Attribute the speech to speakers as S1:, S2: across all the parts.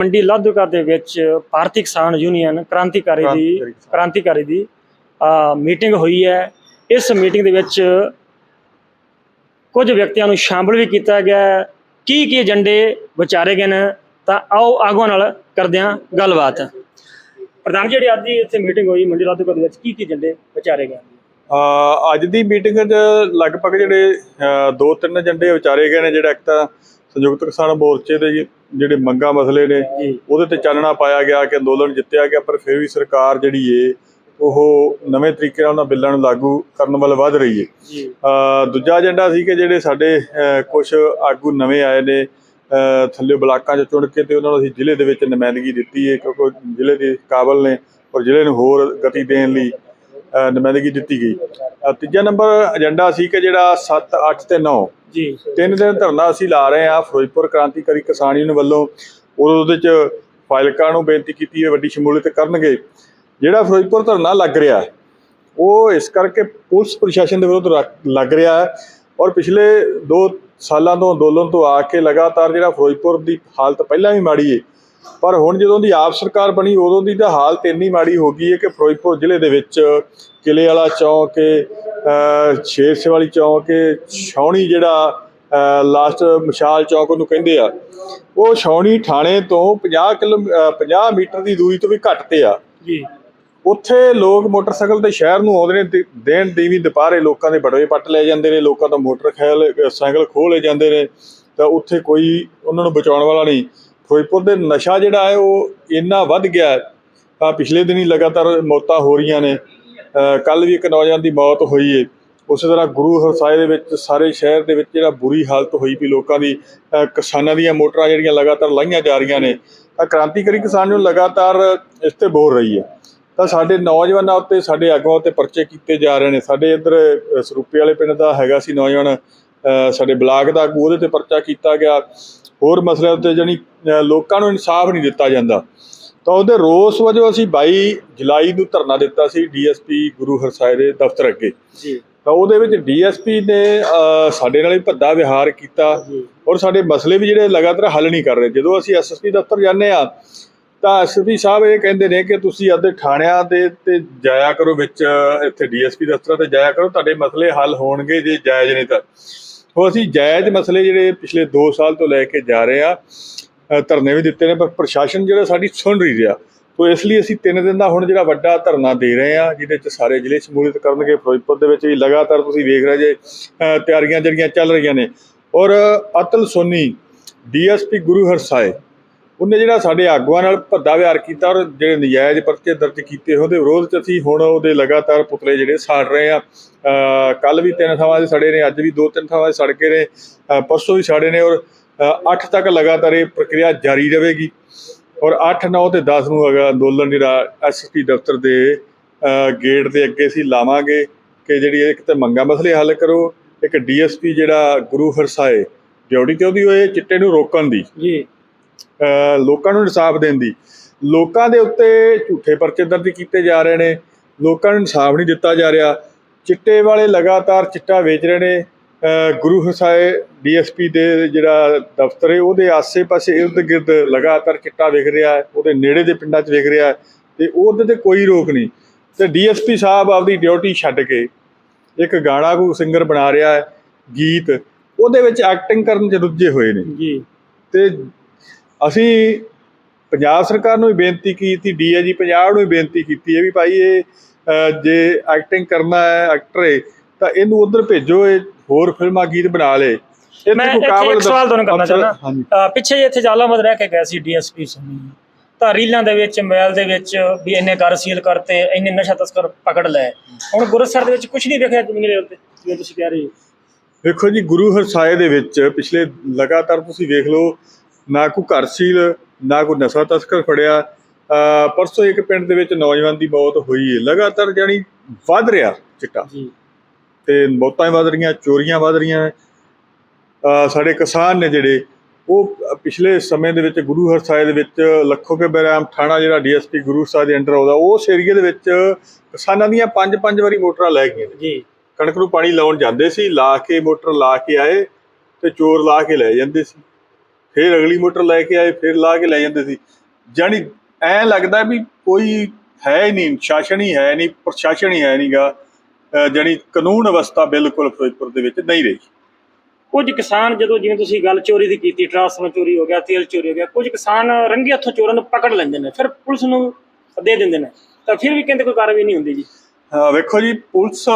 S1: ਮੰਡੀ ਲਾਧੂਕਾ ਦੇ ਵਿੱਚ ਭਾਰਤੀ ਕਿਸਾਨ ਯੂਨੀਅਨ ਕ੍ਰਾਂਤੀਕਾਰੀ ਦੀ
S2: ਕ੍ਰਾਂਤੀਕਾਰੀ
S1: ਦੀ ਮੀਟਿੰਗ ਹੋਈ ਹੈ। ਇਸ ਮੀਟਿੰਗ ਦੇ ਵਿੱਚ ਕੁਝ ਵਿਅਕਤੀਆਂ ਨੂੰ ਸ਼ਾਮਲ ਵੀ ਕੀਤਾ ਗਿਆ। ਕੀ ਕੀ ਏਜੰਡੇ ਵਿਚਾਰੇ ਗਏ ਨੇ ਤਾਂ ਆਓ ਆਗੂਆਂ ਨਾਲ ਕਰਦੇ ਹਾਂ ਗੱਲਬਾਤ। ਪ੍ਰਧਾਨ ਜੀ, ਜਿਹੜੀ ਅੱਜ ਦੀ ਇੱਥੇ ਮੀਟਿੰਗ ਹੋਈ ਮੰਡੀ ਲਾਧੂਕਾ ਦੇ ਵਿੱਚ ਕੀ ਕੀ ਏਜੰਡੇ ਵਿਚਾਰੇ ਗਏ
S2: ਅੱਜ ਦੀ ਮੀਟਿੰਗ 'ਚ ਲਗਭਗ ਜਿਹੜੇ ਦੋ ਤਿੰਨ ਏਜੰਡੇ ਵਿਚਾਰੇ ਗਏ ਨੇ ਜਿਹੜਾ ਇੱਕ ਤਾਂ ਸੰਯੁਕਤ ਕਿਸਾਨ ਮੋਰਚੇ ਦੇ ਜਿਹੜੇ ਮੰਗਾ ਮਸਲੇ ਨੇ ਉਹਦੇ ਤੇ ਚਾਨਣਾ ਪਾਇਆ ਗਿਆ ਕਿ ਅੰਦੋਲਨ ਜਿੱਤਿਆ ਗਿਆ ਪਰ ਫਿਰ ਵੀ ਸਰਕਾਰ ਜਿਹੜੀ ਏ ਉਹ ਨਵੇਂ ਤਰੀਕੇ ਨਾਲ ਉਹਨਾਂ ਬਿੱਲਾਂ ਨੂੰ ਲਾਗੂ ਕਰਨ ਵੱਲ ਵਧ ਰਹੀ ਅ, ਦੂਜਾ ਏਜੰਡਾ ਸੀ ਕਿ ਜਿਹੜੇ ਸਾਡੇ ਕੁਝ ਆਗੂ ਨਵੇਂ ਆਏ ਨੇ ਥੱਲੇ ਬਲਾਕਾਂ 'ਚ ਚੁਣ ਕੇ ਤੇ ਉਹਨਾਂ ਨੂੰ ਅਸੀਂ ਜ਼ਿਲ੍ਹੇ ਦੇ ਵਿੱਚ ਨੁਮਾਇੰਦਗੀ ਦਿੱਤੀ ਹੈ ਕਿਉਂਕਿ ਜ਼ਿਲ੍ਹੇ ਦੇ ਕਾਬਲ ਨੇ ਔਰ ਜ਼ਿਲ੍ਹੇ ਨੂੰ ਹੋਰ ਗਤੀ ਦੇਣ ਲਈ ਨੁਮਾਇੰਦਗੀ ਦਿੱਤੀ ਗਈ। ਅ, ਤੀਜਾ ਨੰਬਰ ਏਜੰਡਾ ਸੀ ਕਿ ਜਿਹੜਾ 7 8 ਤੇ 9
S1: ਜੀ।
S2: ਤਿੰਨ ਦਿਨ ਧਰਨਾ ਅਸੀਂ ਲਾ ਰਹੇ ਹਾਂ ਫਿਰੋਜ਼ਪੁਰ ਕ੍ਰਾਂਤੀਕਾਰੀ ਕਿਸਾਨ ਯੂਨੀਅਨ ਵੱਲੋਂ। ਔਰ ਉਹਦੇ ਚ ਫਾਈਲਕਾਂ ਨੂੰ ਬੇਨਤੀ ਕੀਤੀ ਹੈ ਵੱਡੀ ਸ਼ਮੂਲੀਅਤ ਕਰਨਗੇ। ਜਿਹੜਾ ਫਿਰੋਜ਼ਪੁਰ ਧਰਨਾ ਲੱਗ ਰਿਹਾ ਹੈ, ਉਹ ਇਸ ਕਰਕੇ ਪੁਲਿਸ ਪ੍ਰਸ਼ਾਸਨ ਦੇ ਵਿਰੁੱਧ ਰੱਖ- ਲੱਗ ਰਿਹਾ ਹੈ। ਔਰ ਪਿਛਲੇ 2 ਸਾਲਾਂ ਤੋਂ ਅੰਦੋਲਨ ਤੋਂ ਆ ਕੇ ਲਗਾਤਾਰ ਜਿਹੜਾ ਫਿਰੋਜ਼ਪੁਰ ਦੀ ਹਾਲਤ ਪਹਿਲਾਂ ਵੀ ਮਾੜੀ ਹੈ ਪਰ ਹੁਣ ਜਦੋਂ ਦੀ ਆਪ ਸਰਕਾਰ ਬਣੀ ਉਦੋਂ ਦੀ ਤਾਂ ਹਾਲਤ ਇੰਨੀ ਮਾੜੀ ਹੋ ਗਈ ਹੈ ਕਿ ਫਿਰੋਜ਼ਪੁਰ ਜ਼ਿਲ੍ਹੇ ਦੇ ਵਿੱਚ ਕਿਲੇ ਵਾਲਾ ਚੌਂਕ ਸ਼ੇਰ ਸ਼ਿਵਾਲੀ ਚੌਂਕ ਹੈ, ਛਾਉਣੀ ਜਿਹੜਾ ਲਾਸਟ ਮਸ਼ਾਲ ਚੌਂਕ ਉਹਨੂੰ ਕਹਿੰਦੇ ਆ ਉਹ ਛਾਉਣੀ ਥਾਣੇ ਤੋਂ 50 ਕਿਲੋ ਅ, 50 ਮੀਟਰ ਦੀ ਦੂਰੀ ਤੋਂ ਵੀ ਘੱਟ ਤੇ ਆ।
S1: ਜੀ।
S2: ਉੱਥੇ ਲੋਕ ਮੋਟਰਸਾਈਕਲ ਤੇ ਸ਼ਹਿਰ ਨੂੰ ਆਉਂਦੇ ਨੇ ਦੇਣ ਦੀ ਵੀ ਦੁਪਹਿਰੇ ਲੋਕਾਂ ਦੇ ਬੜਵੇ ਪੱਟ ਲੈ ਜਾਂਦੇ ਨੇ ਲੋਕਾਂ ਦਾ ਮੋਟਰ ਖੈਲ ਸਾਈਕਲ ਖੋਹ ਲੈ ਜਾਂਦੇ ਨੇ ਤਾਂ ਉੱਥੇ ਕੋਈ ਉਹਨਾਂ ਨੂੰ ਬਚਾਉਣ ਵਾਲਾ ਨਹੀਂ। ਫਿਰੋਜ਼ਪੁਰ ਦੇ ਨਸ਼ਾ ਜਿਹੜਾ ਹੈ ਉਹ ਇੰਨਾ ਵੱਧ ਗਿਆ ਹੈ, ਤਾਂ ਪਿਛਲੇ ਦਿਨੀ ਲਗਾਤਾਰ ਮੌਤਾਂ ਹੋ ਰਹੀਆਂ ਨੇ। ਕੱਲ ਵੀ ਇੱਕ ਨੌਜਵਾਨ ਦੀ ਮੌਤ ਹੋਈ ਹੈ ਉਸੇ ਤਰ੍ਹਾਂ ਗੁਰੂ ਹਰਸਾਏ ਦੇ ਵਿੱਚ ਸਾਰੇ ਸ਼ਹਿਰ ਦੇ ਵਿੱਚ ਜਿਹੜਾ ਬੁਰੀ ਹਾਲਤ ਹੋਈ ਵੀ ਲੋਕਾਂ ਦੀ ਕਿਸਾਨਾਂ ਦੀਆਂ ਮੋਟਰਾਂ ਜਿਹੜੀਆਂ ਲਗਾਤਾਰ ਲਾਈਆਂ ਜਾ ਰਹੀਆਂ ਨੇ, ਤਾਂ ਕ੍ਰਾਂਤੀਕਾਰੀ ਕਿਸਾਨ ਨੂੰ ਲਗਾਤਾਰ ਇਸ ਤੇ ਬੋਲ ਰਹੀ ਹੈ। ਤਾਂ ਸਾਡੇ ਨੌਜਵਾਨਾਂ ਉੱਤੇ, ਸਾਡੇ ਆਗੂਆਂ ਉੱਤੇ ਪਰਚੇ ਕੀਤੇ ਜਾ ਰਹੇ ਨੇ। ਸਾਡੇ ਇੱਧਰ ਸਰੂਪੇ ਵਾਲੇ ਪਿੰਡ ਦਾ ਹੈਗਾ ਸੀ ਨੌਜਵਾਨ ਸਾਡੇ ਬਲਾਕ ਦਾ ਆਗੂ, ਉਹਦੇ ਤੇ ਪਰਚਾ ਕੀਤਾ ਗਿਆ। ਹੋਰ ਮਸਲਿਆਂ ਉੱਤੇ ਅ, ਲੋਕਾਂ ਨੂੰ ਇਨਸਾਫ ਨਹੀਂ ਦਿੱਤਾ ਜਾਂਦਾ। ਤਾਂ ਉਹਦੇ ਰੋਸ ਵਜੋਂ ਅਸੀਂ 22 ਜੁਲਾਈ ਨੂੰ ਧਰਨਾ ਦਿੱਤਾ ਸੀ ਡੀਐਸਪੀ ਗੁਰੂ ਹਰਸਾਏ ਦੇ ਦਫ਼ਤਰ ਅੱਗੇ।
S1: ਜੀ।
S2: ਤਾਂ ਉਹਦੇ ਵਿੱਚ ਡੀਐਸਪੀ ਨੇ ਸਾਡੇ ਨਾਲ ਵੀ ਭੱਦਾ ਵਿਹਾਰ ਕੀਤਾ ਔਰ ਸਾਡੇ ਮਸਲੇ ਵੀ ਜਿਹੜੇ ਲਗਾਤਾਰ ਹੱਲ ਨਹੀਂ ਕਰ ਰਹੇ। ਜਦੋਂ ਅਸੀਂ ਐਸਐਸਪੀ ਦਫ਼ਤਰ ਜਾਂਦੇ ਆ ਤਾਂ ਐਸਐਸਪੀ ਸਾਹਿਬ ਇਹ ਕਹਿੰਦੇ ਨੇ ਕਿ ਤੁਸੀਂ ਆਪਦੇ ਥਾਣਿਆਂ ਦੇ ਤੇ ਜਾਇਆ ਕਰੋ ਵਿੱਚ ਇੱਥੇ ਡੀਐਸਪੀ ਦਫ਼ਤਰਾਂ ਤੇ ਜਾਇਆ ਕਰੋ ਤੁਹਾਡੇ ਮਸਲੇ ਹੱਲ ਹੋਣਗੇ ਜੇ ਜਾਇਜ਼ ਨੇ ਤਾਂ। ਉਹ ਅਸੀਂ ਜਾਇਜ਼ ਮਸਲੇ ਜਿਹੜੇ ਪਿਛਲੇ 2 ਸਾਲ ਤੋਂ ਲੈ ਕੇ ਜਾ ਰਹੇ ਆ ਧਰਨੇ ਵੀ ਦਿੱਤੇ ਨੇ, ਪਰ ਪ੍ਰਸ਼ਾਸਨ ਜਿਹੜਾ ਸਾਡੀ ਸੁਣ ਨਹੀਂ ਰਿਹਾ। ਤੋ ਇਸ ਲਈ ਅਸੀਂ 3 ਦਿਨ ਦਾ ਹੁਣ ਜਿਹੜਾ ਵੱਡਾ ਧਰਨਾ ਦੇ ਰਹੇ ਆ ਜਿਹਦੇ ਚ ਸਾਰੇ ਜ਼ਿਲ੍ਹੇ ਸ਼ਮੂਲੀਅਤ ਕਰਨਗੇ, ਫਿਰੋਜ਼ਪੁਰ ਦੇ ਵਿੱਚ ਵੀ ਲਗਾਤਾਰ ਤੁਸੀਂ ਵੇਖ ਰਹੇ ਜੇ ਤਿਆਰੀਆਂ ਜਿਹੜੀਆਂ ਚੱਲ ਰਹੀਆਂ ਨੇ। ਔਰ ਅਤਲ ਸੋਨੀ, ਡੀਐਸਪੀ ਗੁਰੂ ਹਰਸਾਏ ਉਹਨੇ ਜਿਹੜਾ ਸਾਡੇ ਆਗੂਆਂ ਨਾਲ ਭੱਦਾ ਵਿਹਾਰ ਕੀਤਾ ਔਰ ਜਿਹੜੇ ਨਜਾਇਜ਼ ਪਰਚੇ ਦਰਜ ਕੀਤੇ ਉਹਦੇ ਵਿਰੋਧ ਚ ਅਸੀਂ ਹੁਣ ਉਹਦੇ ਲਗਾਤਾਰ ਪੁਤਲੇ ਜਿਹੜੇ ਸਾੜ ਰਹੇ ਆ ਕੱਲ ਵੀ ਤਿੰਨ ਥਾਵਾਂ ਤੇ ਸੜੇ ਨੇ, ਅੱਜ ਵੀ ਦੋ ਤਿੰਨ ਥਾਵਾਂ ਤੇ ਸੜ ਕੇ ਨੇ ਪਰਸੋਂ ਵੀ ਸਾੜੇ ਨੇ ਔਰ 8 ਤੱਕ ਲਗਾਤਾਰ ਇਹ ਪ੍ਰਕਿਰਿਆ ਜਾਰੀ ਰਹੇਗੀ। ਔਰ 8 9 ਤੇ 10 ਨੂੰ ਹੈਗਾ ਅੰਦੋਲਨ ਜਿਹੜਾ ਐਸਐਸਪੀ ਦਫ਼ਤਰ ਦੇ ਗੇਟ ਦੇ ਅੱਗੇ ਅਸੀਂ ਲਾਵਾਂਗੇ ਕਿ ਜਿਹੜੀ ਇੱਕ ਤੇ ਮੰਗਾ ਮਸਲੇ ਹੱਲ ਕਰੋ, ਇੱਕ ਡੀਐਸਪੀ ਜਿਹੜਾ ਗੁਰੂ ਹਰਸਾਏ, ਡਿਊਟੀ ਤੇ ਉਹਦੀ ਹੋਏ, ਚਿੱਟੇ ਨੂੰ ਰੋਕਣ ਦੀ।
S1: ਜੀ।
S2: ਲੋਕਾਂ ਨੂੰ ਇਨਸਾਫ ਦੇਣ ਦੀ। ਲੋਕਾਂ ਦੇ ਉੱਤੇ ਝੂਠੇ ਪਰਚੇ ਦਰਜ ਕੀਤੇ ਜਾ ਰਹੇ ਨੇ। ਲੋਕਾਂ ਨੂੰ ਇਨਸਾਫ ਨਹੀਂ ਦਿੱਤਾ ਜਾ ਰਿਹਾ। ਚਿੱਟੇ ਵਾਲੇ ਲਗਾਤਾਰ ਚਿੱਟਾ ਵੇਚ ਰਹੇ ਨੇ। ਗੁਰੂ ਹਸਾਏ ਡੀਐਸਪੀ ਦੇ ਜਿਹੜਾ ਦਫ਼ਤਰ ਹੈ ਉਹਦੇ ਆਸੇ-ਪਾਸੇ ਇਰਦ ਗਿਰਦ ਲਗਾਤਾਰ ਚਿੱਟਾ ਵਿਖ ਰਿਹਾ ਹੈ। ਉਹਦੇ ਨੇੜੇ ਦੇ ਪਿੰਡਾਂ 'ਚ ਵਿਖ ਰਿਹਾ ਹੈ। ਤੇ ਉਹਦੇ ਤੇ ਕੋਈ ਰੋਕ ਨਹੀਂ। ਤੇ ਡੀਐਸਪੀ ਸਾਹਿਬ ਆਪਦੀ ਡਿਊਟੀ ਛੱਡ ਕੇ ਇੱਕ ਗਾਣਾ ਕੋ ਸਿੰਗਰ ਬਣਾ ਰਿਹਾ ਹੈ ਗੀਤ। ਉਹਦੇ ਵਿੱਚ ਐਕਟਿੰਗ ਕਰਨ 'ਚ ਰੁੱਝੇ ਹੋਏ ਨੇ।
S1: ਜੀ।
S2: ਤੇ ਅਸੀਂ ਪੰਜਾਬ ਸਰਕਾਰ ਨੂੰ ਵੀ ਬੇਨਤੀ ਕੀਤੀ ਡੀਆਈਜੀ ਪੰਜਾਬ ਨੂੰ ਵੀ ਬੇਨਤੀ ਕੀਤੀ ਹੈ ਵੀ ਭਾਈ ਇਹ ਜੇ ਐਕਟਿੰਗ ਕਰਨਾ ਹੈ ਐਕਟਰ ਹੈ ਤਾਂ ਇਹਨੂੰ ਉਧਰ ਭੇਜੋ ਇਹ ਹੋਰ ਫਿਲਮਾਂ ਗੀਤ ਬਣਾ ਲੇ।
S1: ਮੈਂ
S2: ਤੇ
S1: ਇੱਕ ਸਵਾਲ ਤੁਹਾਨੂੰ ਕਰਨਾ ਚਾਹੁੰਦਾ। ਪਿੱਛੇ ਜਿਹੇ ਇੱਥੇ ਜਾਲਾਮਦ ਰਹਿ ਕੇ ਗਏ ਸੀ ਡੀਐਸਪੀ ਸੁਣੀ ਤਾਂ ਰੀਲਾਂ ਦੇ ਵਿੱਚ ਮੋਬਾਈਲ ਦੇ ਵਿੱਚ ਵੀ ਇੰਨੇ ਘਰ ਸੀਲ ਕਰਤੇ ਇੰਨੇ ਨਸ਼ਾ ਤਸਕਰ ਪਕੜ ਲਏ। ਹੁਣ ਗੁਰਸਰ ਦੇ ਵਿੱਚ ਕੁਝ ਨਹੀਂ ਵੇਖਿਆ ਜ਼ਮੀਨ ਦੇ ਉੱਤੇ ਜਿਵੇਂ ਤੁਸੀਂ ਕਹਿ ਰਹੇ ਹੋ।
S2: ਵੇਖੋ ਜੀ ਗੁਰੂ ਹਰਸਾਏ ਦੇ ਵਿੱਚ ਪਿਛਲੇ ਲਗਾਤਾਰ ਤੁਸੀਂ ਵੇਖ ਲਓ ਨਾ ਕੋਈ ਘਰ ਸੀਲ ਨਾ ਕੋਈ ਨਸ਼ਾ ਤਸਕਰ ਫੜਿਆ। ਪਰਸੋਂ ਇੱਕ ਪਿੰਡ ਦੇ ਵਿੱਚ ਨੌਜਵਾਨ ਦੀ ਮੌਤ ਹੋਈ ਹੈ। ਲਗਾਤਾਰ ਜਾਣੀ ਵੱਧ ਰਿਹਾ ਚਿੱਟਾ।
S1: ਜੀ।
S2: ਤੇ ਮੌਤਾਂ ਹੀ ਵੱਧ ਰਹੀਆਂ ਚੋਰੀਆਂ ਵੱਧ ਰਹੀਆਂ। ਸਾਡੇ ਕਿਸਾਨ ਨੇ ਜਿਹੜੇ ਉਹ ਪਿਛਲੇ ਸਮੇਂ ਦੇ ਵਿੱਚ ਗੁਰੂ ਹਰਸਾਏ ਦੇ ਵਿੱਚ ਲੱਖੋ ਕੇ ਬੈਰਾਮ ਥਾਣਾ ਜਿਹੜਾ ਡੀਐਸਪੀ ਗੁਰੂ ਸਾਹਿਬ ਦੇ ਅੰਡਰ ਆਉਂਦਾ ਉਸ ਏਰੀਏ ਦੇ ਵਿੱਚ ਕਿਸਾਨਾਂ ਦੀਆਂ ਪੰਜ ਪੰਜ ਵਾਰੀ ਮੋਟਰਾਂ ਲੈ ਗਈਆਂ
S1: ਜੀ।
S2: ਕਣਕ ਨੂੰ ਪਾਣੀ ਲਾਉਣ ਜਾਂਦੇ ਸੀ ਲਾ ਕੇ ਮੋਟਰ ਲਾ ਕੇ ਆਏ ਤੇ ਚੋਰ ਲਾ ਕੇ ਲੈ ਜਾਂਦੇ ਸੀ। ਫਿਰ ਅਗਲੀ ਮੋਟਰ ਲੈ ਕੇ ਆਏ ਫਿਰ ਲਾ ਕੇ ਲੈ ਜਾਂਦੇ ਸੀ। ਜਾਣੀ ਐ ਲੱਗਦਾ ਵੀ ਕੋਈ ਹੈ ਹੀ ਨਹੀਂ ਸ਼ਾਸਨ ਹੀ ਹੈ ਨਹੀਂ ਪ੍ਰਸ਼ਾਸਨ ਹੀ ਹੈ ਨਹੀਂਗਾ। ਜਾਣੀ ਕਾਨੂੰਨ ਅਵਸਥਾ ਬਿਲਕੁਲ ਫਿਰੋਜ਼ਪੁਰ ਦੇ ਵਿੱਚ ਨਹੀਂ ਰਹੀ।
S1: ਕੁਝ ਕਿਸਾਨ ਜਦੋਂ ਜਿਵੇਂ ਤੁਸੀਂ ਗੱਲ ਚੋਰੀ ਦੀ ਕੀਤੀ ਟਰਾਂਸਫਰ ਚੋਰੀ ਹੋ ਗਿਆ ਤੇਲ ਚੋਰੀ ਹੋ ਗਿਆ ਕੁਝ ਕਿਸਾਨ ਰੰਗੇ ਹੱਥੋਂ ਚੋਰਾਂ ਨੂੰ ਪਕੜ ਲੈਂਦੇ ਨੇ ਫਿਰ ਪੁਲਿਸ ਨੂੰ ਦੇ ਦਿੰਦੇ ਨੇ। ਤਾਂ ਫਿਰ ਵੀ ਕਹਿੰਦੇ ਕੋਈ ਕਾਰਵਾਈ ਨਹੀਂ ਹੁੰਦੀ ਜੀ।
S2: ਹਾਂ ਵੇਖੋ ਜੀ ਪੁਲਿਸ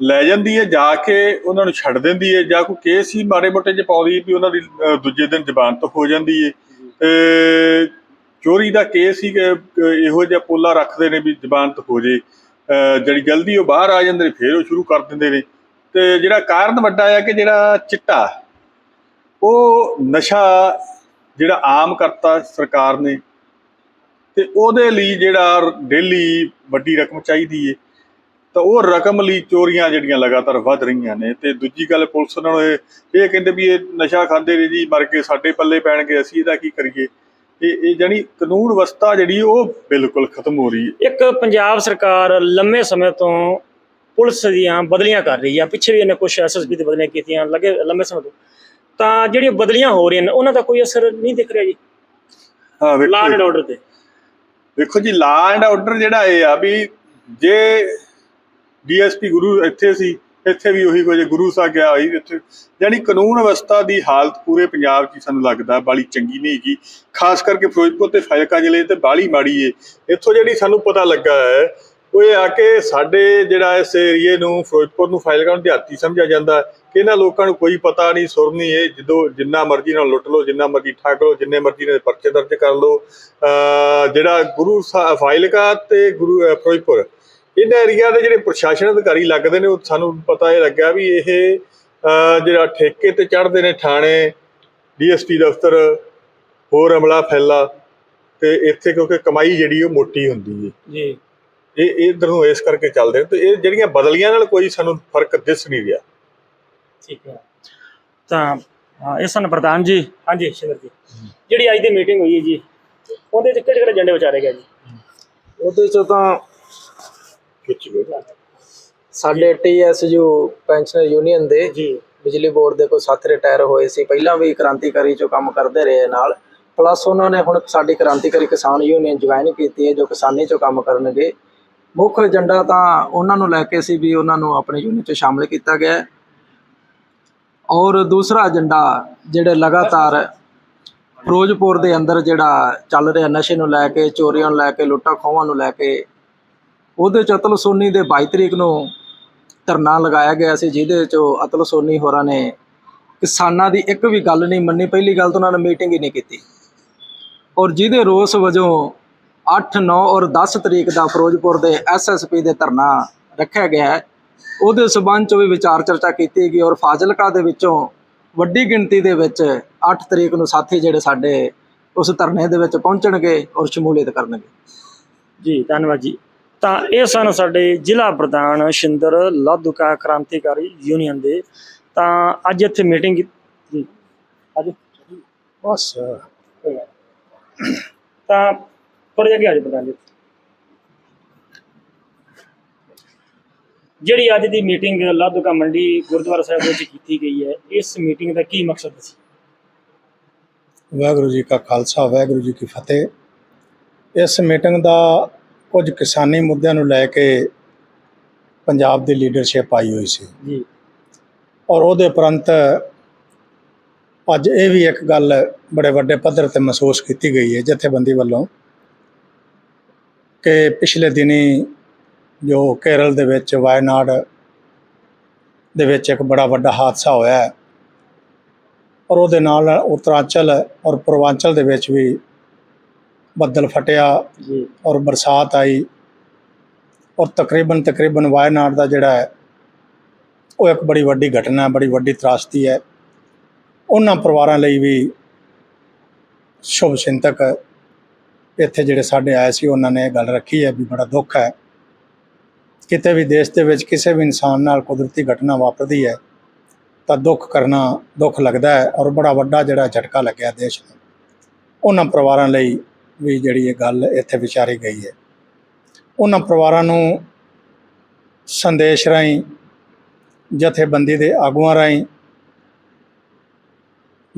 S2: ਲੈ ਜਾਂਦੀ ਹੈ ਜਾ ਕੇ ਉਹਨਾਂ ਨੂੰ ਛੱਡ ਦਿੰਦੀ ਹੈ ਜਾਂ ਕੋਈ ਕੇਸ ਹੀ ਮਾੜੇ ਮੋਟੇ ਚ ਪਾਉਂਦੀ ਵੀ ਉਹਨਾਂ ਦੀ ਦੂਜੇ ਦਿਨ ਜ਼ਬਾਨਤ ਹੋ ਜਾਂਦੀ ਹੈ। ਤੇ ਚੋਰੀ ਦਾ ਕੇਸ ਹੀ ਕਿ, ਇਹੋ ਜਿਹਾ ਪੋਲਾ ਰੱਖਦੇ ਨੇ ਵੀ ਜ਼ਬਾਨਤ ਹੋ ਜੇ। ਜਿਹੜੀ ਜਲਦੀ ਉਹ ਬਾਹਰ ਆ ਜਾਂਦੇ ਨੇ ਫਿਰ ਉਹ ਸ਼ੁਰੂ ਕਰ ਦਿੰਦੇ ਨੇ। ਤੇ ਜਿਹੜਾ ਕਾਰਨ ਵੱਡਾ ਆ ਕਿ ਜਿਹੜਾ ਚਿੱਟਾ ਉਹ ਨਸ਼ਾ ਜਿਹੜਾ ਆਮ ਕਰਤਾ ਸਰਕਾਰ ਨੇ ਤੇ ਉਹਦੇ ਲਈ ਜਿਹੜਾ ਡੇਲੀ ਵੱਡੀ ਰਕਮ ਚਾਹੀਦੀ ਏ ਤਾਂ ਉਹ ਰਕਮ ਲਈ ਚੋਰੀਆਂ ਜਿਹੜੀਆਂ ਲਗਾਤਾਰ ਵੱਧ ਰਹੀਆਂ ਨੇ ਤੇ ਦੂਜੀ ਗੱਲ ਪੁਲਿਸ ਉਹਨਾਂ ਨੂੰ ਇਹ ਇਹ ਕਹਿੰਦੇ ਵੀ ਇਹ ਨਸ਼ਾ ਖਾਂਦੇ ਨੇ ਜੀ ਮਰ ਕੇ ਸਾਡੇ ਪੱਲੇ ਪੈਣਗੇ ਅਸੀਂ ਇਹਦਾ ਕੀ ਕਰੀਏ? ਇਹ ਇਹ ਜਾਣੀ ਕਾਨੂੰਨ ਵਿਵਸਥਾ ਜਿਹੜੀ ਉਹ ਬਿਲਕੁਲ ਖਤਮ ਹੋ ਰਹੀ ਹੈ।
S1: ਇੱਕ ਪੰਜਾਬ ਸਰਕਾਰ ਲੰਮੇ ਸਮੇਂ ਤੋਂ ਪੁਲਿਸ ਦੀਆਂ ਬਦਲੀਆਂ ਕਰ ਰਹੀ ਆ ਪਿੱਛੇ ਵੀ ਇਹਨੇ ਕੁਝ ਐਸਐਸਪੀ ਦੀ ਬਦਲੀਆਂ ਕੀਤੀਆਂ ਲੱਗੇ ਲੰਮੇ ਸਮੇਂ ਤੋਂ। ਤਾਂ ਜਿਹੜੀਆਂ ਬਦਲੀਆਂ ਹੋ ਰਹੀਆਂ ਨੇ ਉਹਨਾਂ ਦਾ ਕੋਈ ਅਸਰ ਨਹੀਂ ਦਿਖ ਰਿਹਾ ਜੀ।
S2: ਹਾਂ
S1: ਲਾਅ ਐਂਡ
S2: ਵੇਖੋ
S1: ਆਰਡਰ ਤੇ।
S2: ਵੇਖੋ ਜੀ ਲਾ ਐਂਡ ਆਰਡਰ ਜਿਹੜਾ ਇਹ ਆ ਵੀ ਜੇ ਡੀਐਸਪੀ ਗੁਰੂ ਇੱਥੇ ਸੀ, ਇੱਥੇ ਵੀ ਉਹੀ ਕੁਝ ਗੁਰੂ ਸਾਹਿਬ ਗਿਆ ਹੋਈ ਇੱਥੇ। ਯਾਨੀ ਕਾਨੂੰਨ ਅਵਸਥਾ ਦੀ ਹਾਲਤ ਪੂਰੇ ਪੰਜਾਬ 'ਚ ਸਾਨੂੰ ਲੱਗਦਾ ਬਾਲੀ ਚੰਗੀ ਨਹੀਂ ਹੈਗੀ। ਖਾਸ ਕਰਕੇ ਫਿਰੋਜ਼ਪੁਰ ਤੇ ਫਾਇਲਕਾ ਜ਼ਿਲ੍ਹੇ ਤੇ ਬਾਲੀ ਮਾੜੀ ਏ। ਇੱਥੋਂ ਜਿਹੜੀ ਸਾਨੂੰ ਪਤਾ ਲੱਗਾ ਹੈ, ਉਹ ਇਹ ਆ ਕੇ ਸਾਡੇ ਜਿਹੜਾ ਇਸ ਏਰੀਏ ਨੂੰ, ਫਿਰੋਜ਼ਪੁਰ ਨੂੰ, ਫਾਜ਼ਿਲਕਾ ਨੂੰ ਦਿਹਾਤੀ ਸਮਝਿਆ ਜਾਂਦਾ ਕਿ ਇਹਨਾਂ ਲੋਕਾਂ ਨੂੰ ਕੋਈ ਪਤਾ ਨਹੀਂ, ਸੁਰ ਨਹੀਂ ਇਹ ਜਦੋਂ ਜਿੰਨਾ ਮਰਜ਼ੀ ਨਾਲ ਲੁੱਟ ਲਓ, ਜਿੰਨਾ ਮਰਜ਼ੀ ਠੱਗ ਲਓ, ਜਿੰਨੇ ਮਰਜ਼ੀ ਨਾਲ ਪਰਚੇ ਦਰਜ ਕਰ ਲਓ। ਜਿਹੜਾ ਗੁਰੂ ਸਾ- ਤੇ ਗੁਰੂ ਫਿਰੋਜ਼ਪੁਰ ਇਹਨਾਂ ਏਰੀਆ ਦੇ ਜਿਹੜੇ ਪ੍ਰਸ਼ਾਸਨ ਅਧਿਕਾਰੀ ਲੱਗਦੇ ਨੇ ਉਹ ਸਾਨੂੰ ਪਤਾ ਇਹ ਲੱਗਾ ਵੀ ਇਹ ਜਿਹੜਾ ਠੇਕੇ ਤੇ ਚੜ੍ਹਦੇ ਨੇ ਥਾਣੇ ਡੀਐਸਪੀ ਦਫ਼ਤਰ ਹੋਰ ਅਮਲਾ ਫੈਲਾ ਤੇ ਇੱਥੇ ਕਿਉਂਕਿ ਕਮਾਈ ਜਿਹੜੀ ਉਹ ਮੋਟੀ ਹੁੰਦੀ ਹੈ
S1: ਜੀ।
S2: ਇਹ ਇਧਰ ਨੂੰ ਇਸ ਕਰਕੇ ਚੱਲਦੇ ਨੇ ਤੇ ਇਹ ਜਿਹੜੀਆਂ ਬਦਲੀਆਂ ਨਾਲ ਕੋਈ ਸਾਨੂੰ ਫ਼ਰਕ ਦਿਸ ਨਹੀਂ ਰਿਹਾ।
S1: ਠੀਕ ਹੈ। ਤਾਂ ਇਹ ਸਨ ਪ੍ਰਧਾਨ ਜੀ। ਹਾਂਜੀ ਸ਼ਿਵਰ ਜੀ। ਜਿਹੜੀ ਅੱਜ ਦੀ ਮੀਟਿੰਗ ਹੋਈ ਹੈ ਜੀ ਉਹਦੇ ਚ ਕਿਹੜੇ ਕਿਹੜੇ ਏਜੰਡੇ ਵਿਚਾਰੇ ਗਏ ਜੀ?
S3: ਉਹਦੇ ਚ ਤਾਂ ਸਾਡੇ ਟੀਐਸਯੂ ਪੈਨਸ਼ਨਰ ਯੂਨੀਅਨ ਦੇ
S1: ਜੀ।
S3: ਬਿਜਲੀ ਬੋਰਡ ਦੇ ਕੋਈ ਸਾਥ ਰਿਟਾਇਰ ਹੋਏ ਸੀ। ਪਹਿਲਾਂ ਵੀ ਕ੍ਰਾਂਤੀਕਾਰੀ ਚੋਂ ਕੰਮ ਕਰਦੇ ਰਹੇ ਨਾਲ। ਪਲੱਸ ਉਹਨਾਂ ਨੇ ਹੁਣ ਸਾਡੀ ਕ੍ਰਾਂਤੀਕਾਰੀ ਕਿਸਾਨ ਯੂਨੀਅਨ ਜੁਆਇਨ ਕੀਤੀ ਹੈ ਜੋ ਕਿਸਾਨੀ ਚੋਂ ਕੰਮ ਕਰਨਗੇ। ਮੁੱਖ ਏਜੰਡਾ ਤਾਂ ਉਹਨਾਂ ਨੂੰ ਲੈ ਕੇ ਸੀ ਵੀ ਉਹਨਾਂ ਨੂੰ ਆਪਣੀ ਯੂਨੀਅਨ 'ਚ ਸ਼ਾਮਲ ਕੀਤਾ ਗਿਆ। ਔਰ ਦੂਸਰਾ ਏਜੰਡਾ ਜਿਹੜੇ ਲਗਾਤਾਰ ਫਿਰੋਜ਼ਪੁਰ ਦੇ ਅੰਦਰ ਜਿਹੜਾ ਚੱਲ ਰਿਹਾ ਨਸ਼ੇ ਨੂੰ ਲੈ ਕੇ ਚੋਰੀਆਂ ਨੂੰ ਲੈ ਕੇ ਲੁੱਟਾਂ ਖੋਹਾਂ ਨੂੰ ਲੈ ਕੇ ਉਹਦੇ ਚ ਅਤਲ ਸੋਨੀ ਦੇ 22 ਤਰੀਕ ਨੂੰ ਧਰਨਾ ਲਗਾਇਆ ਗਿਆ ਸੀ, ਜਿਹਦੇ ਚ ਅਤਲ ਸੋਨੀ ਹੋਰਾਂ ਨੇ ਕਿਸਾਨਾਂ ਦੀ ਇੱਕ ਵੀ ਗੱਲ ਨਹੀਂ ਮੰਨੀ, ਪਹਿਲੀ ਗੱਲ ਤਾਂ ਉਹਨਾਂ ਨੇ ਮੀਟਿੰਗ ਹੀ ਨਹੀਂ ਕੀਤੀ। ਔਰ ਜਿਹਦੇ ਰੋਸ ਵਜੋਂ 8 9 ਔਰ 10 ਤਰੀਕ ਦਾ ਫਿਰੋਜ਼ਪੁਰ ਦੇ ਐਸਐਸਪੀ ਦੇ ਧਰਨਾ ਰੱਖਿਆ ਗਿਆ ਹੈ, ਉਹਦੇ ਸਬੰਧ ਚ ਵੀ ਵਿਚਾਰ ਚਰਚਾ ਕੀਤੀ ਗਈ ਔਰ ਫਾਜ਼ਿਲਕਾ ਦੇ ਵਿੱਚੋਂ ਵੱਡੀ ਗਿਣਤੀ ਦੇ ਵਿੱਚ 8 ਤਰੀਕ ਨੂੰ ਸਾਥੀ ਜਿਹੜੇ ਸਾਡੇ ਉਸ ਧਰਨੇ ਦੇ ਵਿੱਚ ਪਹੁੰਚਣਗੇ ਔਰ ਸ਼ਮੂਲੀਅਤ ਕਰਨਗੇ।
S1: ਜੀ, ਧੰਨਵਾਦ ਜੀ। ਤਾਂ ਇਹ ਸਨ ਸਾਡੇ ਜ਼ਿਲ੍ਹਾ ਪ੍ਰਧਾਨ ਸ਼ਿੰਦਰ ਲਾਧੂਕਾ ਕ੍ਰਾਂਤੀਕਾਰੀ ਯੂਨੀਅਨ ਦੇ। ਤਾਂ ਅੱਜ ਇੱਥੇ ਮੀਟਿੰਗ ਜੀ। ਅੱਜ
S3: ਬਸ।
S1: ਤਾਂ ਅੱਗੇ ਆ ਜਾਓ ਪ੍ਰਧਾਨ ਜੀ। ਜਿਹੜੀ ਅੱਜ ਦੀ ਮੀਟਿੰਗ ਲਾਧੂਕਾ ਮੰਡੀ ਗੁਰਦੁਆਰਾ ਸਾਹਿਬ ਵਿੱਚ ਕੀਤੀ ਗਈ ਹੈ ਇਸ ਮੀਟਿੰਗ ਦਾ ਕੀ ਮਕਸਦ ਸੀ
S4: ਵਾਹਿਗੁਰੂ ਜੀ ਕਾ ਖਾਲਸਾ ਵਾਹਿਗੁਰੂ ਜੀ ਕੀ ਫਤਿਹ। ਇਸ ਮੀਟਿੰਗ ਦਾ ਕੁਝ ਕਿਸਾਨੀ ਮੁੱਦਿਆਂ ਨੂੰ ਲੈ ਕੇ ਪੰਜਾਬ ਦੀ ਲੀਡਰਸ਼ਿਪ ਆਈ ਹੋਈ ਸੀ।
S1: ਜੀ।
S4: ਔਰ ਉਹਦੇ ਉਪਰੰਤ ਅੱਜ ਇਹ ਵੀ ਇੱਕ ਗੱਲ ਬੜੇ ਵੱਡੇ ਪੱਧਰ ਤੇ ਮਹਿਸੂਸ ਕੀਤੀ ਗਈ ਹੈ ਜਥੇਬੰਦੀ ਵੱਲੋਂ ਕਿ ਪਿਛਲੇ ਦਿਨੀ ਜੋ ਕੇਰਲ ਦੇ ਵਿੱਚ ਵਾਇਨਾਡ ਦੇ ਵਿੱਚ ਇੱਕ ਬੜਾ ਵੱਡਾ ਹਾਦਸਾ ਹੋਇਆ ਔਰ ਉਹਦੇ ਨਾਲ ਉੱਤਰਾਂਚਲ ਔਰ ਪੂਰਵਾਂਚਲ ਦੇ ਵਿੱਚ ਵੀ ਬੱਦਲ ਫਟਿਆ ਔਰ ਬਰਸਾਤ ਆਈ। ਔਰ ਤਕਰੀਬਨ ਤਕਰੀਬਨ ਵਾਇਨਾਡ ਦਾ ਜਿਹੜਾ ਹੈ ਉਹ ਇੱਕ ਬੜੀ ਵੱਡੀ ਘਟਨਾ ਹੈ ਬੜੀ ਵੱਡੀ ਤਰਾਸਦੀ ਹੈ। ਉਹਨਾਂ ਪਰਿਵਾਰਾਂ ਲਈ ਵੀ ਸ਼ੁਭ ਚਿੰਤਕ ਇੱਥੇ ਜਿਹੜੇ ਸਾਡੇ ਆਏ ਸੀ ਉਹਨਾਂ ਨੇ ਇਹ ਗੱਲ ਰੱਖੀ ਹੈ ਵੀ ਬੜਾ ਦੁੱਖ ਹੈ। ਕਿਤੇ ਵੀ ਦੇਸ਼ ਦੇ ਵਿੱਚ ਕਿਸੇ ਵੀ ਇਨਸਾਨ ਨਾਲ ਕੁਦਰਤੀ ਘਟਨਾ ਵਾਪਰਦੀ ਹੈ ਤਾਂ ਦੁੱਖ ਕਰਨਾ ਦੁੱਖ ਲੱਗਦਾ ਹੈ ਔਰ ਬੜਾ ਵੱਡਾ ਜਿਹੜਾ ਝਟਕਾ ਲੱਗਿਆ ਦੇਸ਼ ਨੂੰ। ਉਹਨਾਂ ਪਰਿਵਾਰਾਂ ਲਈ ਵੀ ਜਿਹੜੀ ਇਹ ਗੱਲ ਇੱਥੇ ਵਿਚਾਰੀ ਗਈ ਹੈ। ਉਹਨਾਂ ਪਰਿਵਾਰਾਂ ਨੂੰ ਸੰਦੇਸ਼ ਰਾਹੀਂ ਜਥੇਬੰਦੀ ਦੇ ਆਗੂਆਂ ਰਾਹੀਂ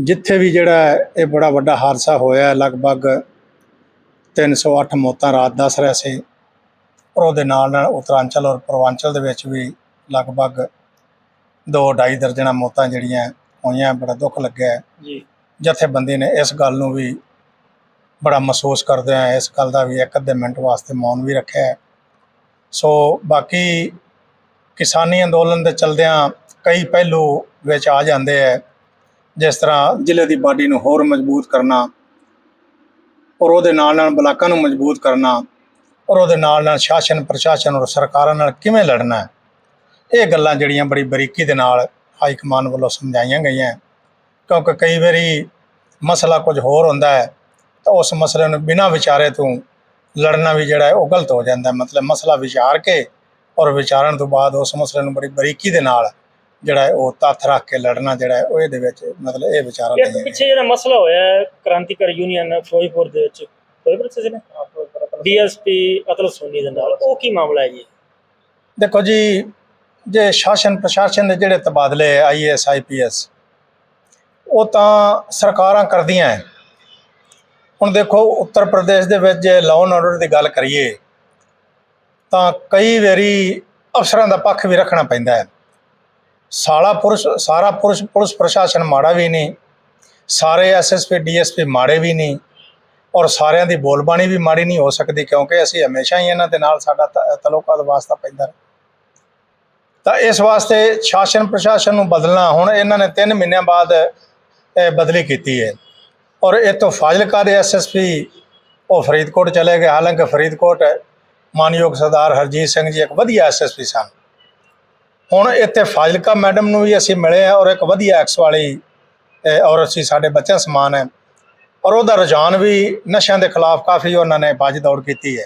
S4: ਜਿੱਥੇ ਵੀ ਜਿਹੜਾ ਇਹ ਬੜਾ ਵੱਡਾ ਹਾਦਸਾ ਹੋਇਆ ਹੈ, ਲਗਭਗ 308 ਮੌਤਾਂ ਰਾਤ ਦੱਸ ਰਿਹਾ ਸੀ। ਔਰ ਉਹਦੇ ਨਾਲ ਨਾਲ ਉੱਤਰਾਂਚਲ ਔਰ ਪੂਰਵਾਂਚਲ ਦੇ ਵਿੱਚ ਵੀ ਲਗਭਗ ਦੋ ਢਾਈ ਦਰਜਨਾਂ ਮੌਤਾਂ ਜਿਹੜੀਆਂ ਹੋਈਆਂ ਬੜਾ ਦੁੱਖ ਲੱਗਿਆ।
S1: ਜੀ।
S4: ਜਥੇਬੰਦੀ ਨੇ ਇਸ ਗੱਲ ਨੂੰ ਵੀ ਬੜਾ ਮਹਿਸੂਸ ਕਰਦੇ ਆ ਇਸ ਗੱਲ ਦਾ ਵੀ ਇੱਕ ਅੱਧੇ ਮਿੰਟ ਵਾਸਤੇ ਮੌਨ ਵੀ ਰੱਖਿਆ ਸੋ ਬਾਕੀ ਕਿਸਾਨੀ ਅੰਦੋਲਨ ਦੇ ਚਲਦਿਆਂ ਕਈ ਪਹਿਲੂ ਵਿੱਚ ਆ ਜਾਂਦੇ ਹੈ। ਜਿਸ ਤਰ੍ਹਾਂ ਜ਼ਿਲ੍ਹੇ ਦੀ ਬਾਡੀ ਨੂੰ ਹੋਰ ਮਜ਼ਬੂਤ ਕਰਨਾ ਔਰ ਉਹਦੇ ਨਾਲ ਨਾਲ ਬਲਾਕਾਂ ਨੂੰ ਮਜ਼ਬੂਤ ਕਰਨਾ ਔਰ ਉਹਦੇ ਨਾਲ ਨਾਲ ਸ਼ਾਸਨ, ਪ੍ਰਸ਼ਾਸਨ ਔਰ ਸਰਕਾਰਾਂ ਨਾਲ ਕਿਵੇਂ ਲੜਨਾ ਇਹ ਗੱਲਾਂ ਜਿਹੜੀਆਂ ਬੜੀ ਬਰੀਕੀ ਦੇ ਨਾਲ ਹਾਈ ਕਮਾਨ ਵੱਲੋਂ ਸਮਝਾਈਆਂ ਗਈਆਂ ਕਿਉਂਕਿ ਕਈ ਵਾਰੀ ਮਸਲਾ ਕੁਝ ਹੋਰ ਹੁੰਦਾ ਹੈ। ਤਾਂ ਉਸ ਮਸਲੇ ਨੂੰ ਬਿਨਾਂ ਵਿਚਾਰੇ ਤੋਂ ਲੜਨਾ ਵੀ ਜਿਹੜਾ ਹੈ ਉਹ ਗਲਤ ਹੋ ਜਾਂਦਾ। ਮਤਲਬ ਮਸਲਾ ਵਿਚਾਰ ਕੇ ਔਰ ਵਿਚਾਰਨ ਤੋਂ ਬਾਅਦ ਉਸ ਮਸਲੇ ਨੂੰ ਬੜੀ ਬਰੀਕੀ ਦੇ ਨਾਲ ਜਿਹੜਾ ਹੈ ਉਹ ਤੱਥ ਰੱਖ ਕੇ ਲੜਨਾ ਜਿਹੜਾ ਹੈ ਉਹ ਇਹਦੇ ਵਿੱਚ ਮਤਲਬ ਇਹ ਵਿਚਾਰਾ ਨਹੀਂ ਹੈ
S1: ਪਿੱਛੇ ਜਿਹੜਾ ਮਸਲਾ ਹੋਇਆ ਕ੍ਰਾਂਤੀਕਾਰੀ ਯੂਨੀਅਨ ਫਿਰੋਜ਼ਪੁਰ ਦੇ ਵਿੱਚ ਫਿਰੋਜ਼ਪੁਰ ਸੀ ਨਾ? ਡੀਐਸਪੀ ਅਤਲ ਸੋਨੀ ਦੇ ਨਾਲ। ਉਹ ਕੀ ਮਾਮਲਾ ਹੈ ਜੀ?
S4: ਦੇਖੋ ਜੀ ਜੇ ਸ਼ਾਸਨ ਪ੍ਰਸ਼ਾਸਨ ਦੇ ਜਿਹੜੇ ਤਬਾਦਲੇ ਆਈਐਸ ਆਈਪੀਐਸ ਉਹ ਤਾਂ ਸਰਕਾਰਾਂ ਕਰਦੀਆਂ ਹੈ। ਹੁਣ ਦੇਖੋ, ਉੱਤਰ ਪ੍ਰਦੇਸ਼ ਦੇ ਵਿੱਚ ਜੇ ਲਾਅ ਐਂਡ ਆਰਡਰ ਦੀ ਗੱਲ ਕਰੀਏ, ਤਾਂ ਕਈ ਵਾਰੀ ਅਫਸਰਾਂ ਦਾ ਪੱਖ ਵੀ ਰੱਖਣਾ ਪੈਂਦਾ ਹੈ। ਸਾਲਾ ਪੁਰਸ਼, ਸਾਰਾ ਪੁਰਸ਼, ਪੁਲਿਸ ਪ੍ਰਸ਼ਾਸਨ ਮਾੜਾ ਵੀ ਨਹੀਂ, ਸਾਰੇ ਐਸਐਸਪੀ ਡੀਐਸਪੀ ਮਾੜੇ ਵੀ ਨਹੀਂ, ਔਰ ਸਾਰਿਆਂ ਦੀ ਬੋਲਬਾਣੀ ਵੀ ਮਾੜੀ ਨਹੀਂ ਹੋ ਸਕਦੀ ਕਿਉਂਕਿ ਅਸੀਂ ਹਮੇਸ਼ਾ ਹੀ ਇਹਨਾਂ ਦੇ ਨਾਲ ਸਾਡਾ ਤ- ਤਾਲੁਕਾਤ ਵਾਸਤਾ ਪੈਂਦਾ ਤਾਂ ਇਸ ਵਾਸਤੇ ਸ਼ਾਸਨ ਪ੍ਰਸ਼ਾਸਨ ਨੂੰ ਬਦਲਣਾ, ਹੁਣ ਇਹਨਾਂ ਨੇ 3 ਮਹੀਨਿਆਂ ਬਾਅਦ ਬਦਲੀ ਕੀਤੀ ਹੈ। ਔਰ ਇਹ ਫਾਜ਼ਿਲਕਾ ਦੇ ਐਸਐਸਪੀ ਉਹ ਫਰੀਦਕੋਟ ਚਲੇ ਗਏ। ਹਾਲਾਂਕਿ ਫਰੀਦਕੋਟ ਮਾਨਯੋਗ ਸਰਦਾਰ ਹਰਜੀਤ ਸਿੰਘ ਜੀ ਇੱਕ ਵਧੀਆ ਐਸਐਸਪੀ ਸਨ। ਹੁਣ ਇੱਥੇ ਫਾਜ਼ਿਲਕਾ ਮੈਡਮ ਨੂੰ ਵੀ ਅਸੀਂ ਮਿਲੇ ਹਾਂ ਔਰ ਇੱਕ ਵਧੀਆ ਐਕਸ ਵਾਲੀ ਅਹ, ਔਰਤ ਸੀ ਸਾਡੇ ਬੱਚਿਆਂ ਸਮਾਨ ਹੈ। ਔਰ ਉਹਦਾ ਰੁਝਾਨ ਵੀ ਨਸ਼ਿਆਂ ਦੇ ਖਿਲਾਫ ਕਾਫੀ ਉਹਨਾਂ ਨੇ ਬਾਜ਼ ਦੌੜ ਕੀਤੀ ਹੈ।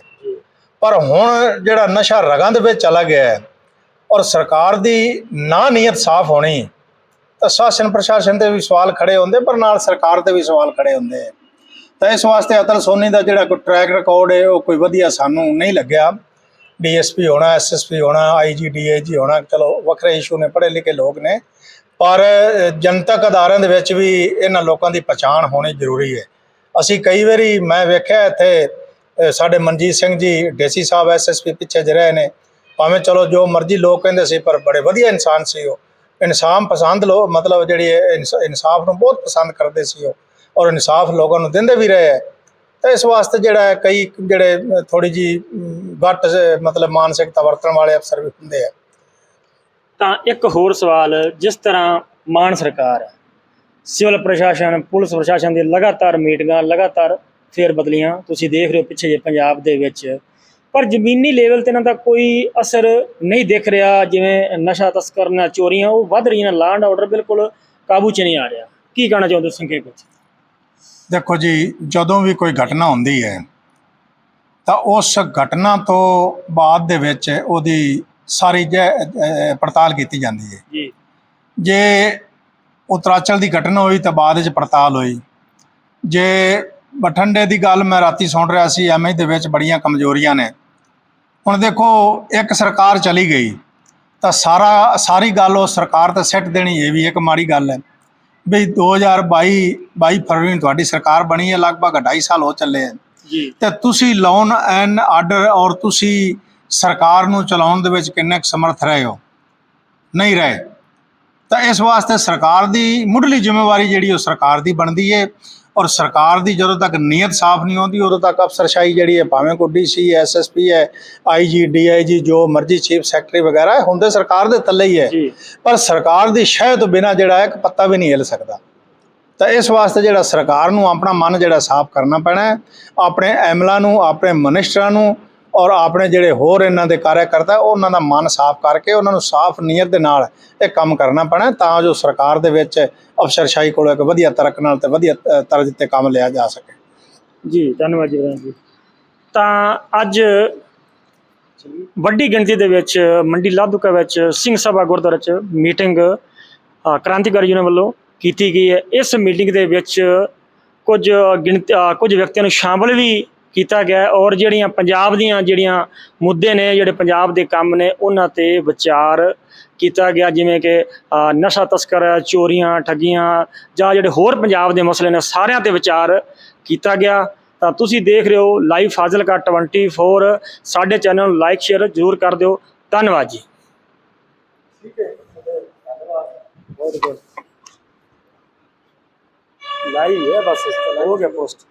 S4: ਪਰ ਹੁਣ ਜਿਹੜਾ ਨਸ਼ਾ ਰਗਾਂ ਦੇ ਵਿੱਚ ਚਲਾ ਗਿਆ ਹੈ ਔਰ ਸਰਕਾਰ ਦੀ ਨਾ ਨੀਅਤ ਸਾਫ਼ ਹੋਣੀ ਤਾਂ ਸ਼ਾਸਨ ਪ੍ਰਸ਼ਾਸਨ ਤੇ ਵੀ ਸਵਾਲ ਖੜੇ ਹੁੰਦੇ, ਪਰ ਨਾਲ ਸਰਕਾਰ ਤੇ ਵੀ ਸਵਾਲ ਖੜੇ ਹੁੰਦੇ ਹੈ ਤਾਂ ਇਸ ਵਾਸਤੇ ਅਤਲ ਸੋਨੀ ਦਾ ਜਿਹੜਾ ਕੋਈ ਟਰੈਕ ਰਿਕਾਰਡ ਹੈ ਉਹ ਕੋਈ ਵਧੀਆ ਸਾਨੂੰ ਨਹੀਂ ਲੱਗਿਆ। ਡੀਐਸਪੀ ਹੋਣਾ ਐਸਐਸਪੀ ਹੋਣਾ ਆਈਜੀ ਡੀਏਜੀ ਹੋਣਾ, ਚਲੋ ਵੱਖਰੇ ਇਸ਼ੂ ਨੇ, ਪੜ੍ਹੇ ਲਿਖੇ ਲੋਕ ਨੇ। ਪਰ ਜਨਤਕ ਅਦਾਰਿਆਂ ਦੇ ਵਿੱਚ ਵੀ ਇਹਨਾਂ ਲੋਕਾਂ ਦੀ ਪਛਾਣ ਹੋਣੀ ਜ਼ਰੂਰੀ ਹੈ ਅਸੀਂ ਕਈ ਵਾਰੀ, ਮੈਂ ਵੇਖਿਆ ਇੱਥੇ ਸਾਡੇ ਮਨਜੀਤ ਸਿੰਘ ਜੀ, ਡੀਸੀ ਸਾਹਿਬ ਐਸਐਸਪੀ ਪਿੱਛੇ ਜਿਹੇ ਰਹੇ ਨੇ। ਭਾਵੇਂ ਚਲੋ ਜੋ ਮਰਜ਼ੀ ਲੋਕ ਕਹਿੰਦੇ ਸੀ, ਪਰ ਬੜੇ ਵਧੀਆ ਇਨਸਾਨ ਸੀ ਉਹ। ਇਨਸਾਨ ਪਸੰਦ ਲੋ ਮਤਲਬ ਜਿਹੜੀ ਇਨਸਾਫ ਨੂੰ ਬਹੁਤ ਪਸੰਦ ਕਰਦੇ ਸੀ ਉਹ, ਔਰ ਇਨਸਾਫ ਲੋਕਾਂ ਨੂੰ ਦਿੰਦੇ ਵੀ ਰਹੇ ਹੈ। ਤਾਂ ਇਸ ਵਾਸਤੇ ਜਿਹੜਾ ਕਈ ਜਿਹੜੇ ਥੋੜੀ ਜੀ ਘੱਟ ਮਤਲਬ ਮਾਨਸਿਕਤਾ ਵਰਤਣ ਵਾਲੇ ਅਫਸਰ ਵੀ ਹੁੰਦੇ ਆ।
S1: ਤਾਂ ਇੱਕ ਹੋਰ ਸਵਾਲ, ਜਿਸ ਤਰ੍ਹਾਂ ਮਾਨ ਸਰਕਾਰ ਸਿਵਲ ਪ੍ਰਸ਼ਾਸਨ, ਪੁਲਿਸ ਪ੍ਰਸ਼ਾਸਨ ਦੀ ਲਗਾਤਾਰ ਮੀਟਿੰਗਾਂ, ਲਗਾਤਾਰ ਫੇਰ ਬਦਲੀਆਂ, ਤੁਸੀਂ ਦੇਖ ਰਹੇ ਹੋ ਪਿੱਛੇ ਜੇ ਪੰਜਾਬ ਦੇ ਵਿੱਚ ਪਰ ਜ਼ਮੀਨੀ ਲੈਵਲ ਤੇ ਇਹਨਾਂ ਦਾ ਕੋਈ ਅਸਰ ਨਹੀਂ ਦਿਖ ਰਿਹਾ ਜਿਵੇਂ ਨਸ਼ਾ ਤਸਕਰਾਂ ਚੋਰੀਆਂ ਉਹ ਵੱਧ ਰਹੀਆਂ ਨੇ ਲਾਂਡ ਆਰਡਰ ਬਿਲਕੁਲ ਕਾਬੂ 'ਚ ਨਹੀਂ ਆ ਰਿਹਾ। ਕੀ ਕਹਿਣਾ ਚਾਹੁੰਦੇ ਸੰਖੇਪ ਵਿੱਚ?
S4: ਦੇਖੋ ਜੀ ਜਦੋਂ ਵੀ ਕੋਈ ਘਟਨਾ ਹੁੰਦੀ ਹੈ ਤਾਂ ਉਸ ਘਟਨਾ ਤੋਂ ਬਾਅਦ ਦੇ ਵਿੱਚ ਉਹਦੀ ਸਾਰੀ ਪੜਤਾਲ ਕੀਤੀ ਜਾਂਦੀ ਹੈ।
S1: ਜੀ।
S4: ਜੇ ਉਤਰਾਚਲ ਦੀ ਘਟਨਾ ਹੋਈ ਤਾਂ ਬਾਅਦ ਵਿੱਚ ਪੜਤਾਲ ਹੋਈ। ਜੇ ਬਠਿੰਡੇ ਦੀ ਗੱਲ ਮੈਂ ਰਾਤੀ ਸੁਣ ਰਿਹਾ ਸੀ ਐਮਏ ਦੇ ਵਿੱਚ ਬੜੀਆਂ ਕਮਜ਼ੋਰੀਆਂ ਨੇ। ਹੁਣ ਦੇਖੋ ਇੱਕ ਸਰਕਾਰ ਚਲੀ ਗਈ ਤਾਂ ਸਾਰਾ ਸਾਰੀ ਗੱਲ ਉਹ ਸਰਕਾਰ ਤੇ ਸਿੱਟ ਦੇਣੀ ਇਹ ਵੀ ਇੱਕ ਮਾੜੀ ਗੱਲ ਹੈ। ਵੀ 2022 22 ਫਰਵਰੀ ਨੂੰ ਤੁਹਾਡੀ ਸਰਕਾਰ ਬਣੀ ਹੈ ਲਗਭਗ 2.5 ਸਾਲ ਹੋ ਚੱਲੇ ਹੈ।
S1: ਜੀ।
S4: ਤੇ ਤੁਸੀਂ ਲੋਨ ਐਂਡ ਆਰਡਰ ਔਰ ਤੁਸੀਂ ਸਰਕਾਰ ਨੂੰ ਚਲਾਉਣ ਦੇ ਵਿੱਚ ਕਿੰਨੇ ਕੁ ਸਮਰਥ ਰਹੇ ਹੋ? ਨਹੀਂ ਰਹੇ। ਤਾਂ ਇਸ ਵਾਸਤੇ ਸਰਕਾਰ ਦੀ ਮੁੱਢਲੀ ਜ਼ਿੰਮੇਵਾਰੀ ਜਿਹੜੀ ਉਹ ਸਰਕਾਰ ਦੀ ਬਣਦੀ ਹੈ। ਔਰ ਸਰਕਾਰ ਦੀ ਜਦੋਂ ਤੱਕ ਨੀਅਤ ਸਾਫ਼ ਨਹੀਂ ਹੁੰਦੀ ਉਦੋਂ ਤੱਕ ਅਫਸਰਸ਼ਾਹੀ ਜਿਹੜੀ ਹੈ ਭਾਵੇਂ ਕੋਈ ਡੀਸੀ ਐਸਐਸਪੀ ਹੈ ਆਈਜੀ ਡੀਆਈਜੀ ਜੋ ਮਰਜ਼ੀ ਚੀਫ ਸੈਕਟਰੀ ਵਗੈਰਾ ਹੈ, ਹੁੰਦੇ ਸਰਕਾਰ ਦੇ ਥੱਲੇ ਹੀ ਹੈ। ਪਰ ਸਰਕਾਰ ਦੀ ਸ਼ਹਿ ਤੋਂ ਬਿਨਾ ਜਿਹੜਾ ਹੈ ਇੱਕ ਪੱਤਾ ਵੀ ਨਹੀਂ ਹਿੱਲ ਸਕਦਾ। ਤਾਂ ਇਸ ਵਾਸਤੇ ਜਿਹੜਾ ਸਰਕਾਰ ਨੂੰ ਆਪਣਾ ਮਨ ਜਿਹੜਾ ਸਾਫ਼ ਕਰਨਾ ਪੈਣਾ ਹੈ ਆਪਣੇ ਐਮਲਾਂ ਨੂੰ ਆਪਣੇ ਮਨਿਸਟਰਾਂ ਨੂੰ ਔਰ ਆਪਣੇ ਜਿਹੜੇ ਹੋਰ ਇਹਨਾਂ ਦੇ ਕਾਰਜਕਰਤਾ ਉਹਨਾਂ ਦਾ ਮਨ ਸਾਫ਼ ਕਰਕੇ ਉਹਨਾਂ ਨੂੰ ਸਾਫ਼ ਨੀਅਤ ਦੇ ਨਾਲ ਇਹ ਕੰਮ ਕਰਨਾ ਪੈਣਾ ਤਾਂ ਜੋ ਸਰਕਾਰ ਦੇ ਵਿੱਚ ਅਫਸਰਸ਼ਾਹੀ ਕੋਲ ਇੱਕ ਵਧੀਆ ਤਰਕ ਨਾਲ ਤੇ ਵਧੀਆ ਅ, ਤਰਜ਼ ਤੇ ਕੰਮ ਲਿਆ ਜਾ ਸਕੇ।
S1: ਜੀ ਧੰਨਵਾਦ ਜੀ ਤਾਂ ਅੱਜ ਵੱਡੀ ਗਿਣਤੀ ਦੇ ਵਿੱਚ ਮੰਡੀ ਲਾਧੂਕਾ ਵਿੱਚ ਸਿੰਘ ਸਭਾ ਗੁਰਦੁਆਰਾ 'ਚ ਮੀਟਿੰਗ ਕ੍ਰਾਂਤੀਕਾਰੀ ਯੂਨੀਅਨ ਵੱਲੋਂ ਕੀਤੀ ਗਈ ਹੈ। ਇਸ ਮੀਟਿੰਗ ਦੇ ਵਿੱਚ ਕੁਝ ਗਿਣਤੀ ਕੁਝ ਵਿਅਕਤੀਆਂ ਨੂੰ ਸ਼ਾਮਲ ਵੀ ਕੀਤਾ ਗਿਆ ਔਰ ਜਿਹੜੀਆਂ ਪੰਜਾਬ ਦੀਆਂ ਜਿਹੜੀਆਂ ਮੁੱਦੇ ਨੇ, ਜਿਹੜੇ ਪੰਜਾਬ ਦੇ ਕੰਮ ਨੇ, ਉਹਨਾਂ ਤੇ ਵਿਚਾਰ ਕੀਤਾ ਗਿਆ। ਜਿਵੇਂ ਕਿ ਨਸ਼ਾ ਤਸਕਰ, ਚੋਰੀਆਂ, ਠੱਗੀਆਂ ਜਾਂ ਜਿਹੜੇ ਹੋਰ ਪੰਜਾਬ ਦੇ ਮਸਲੇ ਨੇ, ਸਾਰਿਆਂ ਤੇ ਵਿਚਾਰ ਕੀਤਾ ਗਿਆ। ਤਾਂ ਤੁਸੀਂ ਦੇਖ ਰਹੇ ਹੋ ਲਾਈਵ ਫਾਜ਼ਿਲਕਾ 24 ਸਾਡੇ ਚੈਨਲ ਨੂੰ ਲਾਈਕ, ਸ਼ੇਅਰ ਜ਼ਰੂਰ ਕਰ ਦਿਓ। ਧੰਨਵਾਦ ਜੀ। ਲਾਈਵ ਹੈ ਬਸ, ਹੋ ਗਿਆ ਪੋਸਟ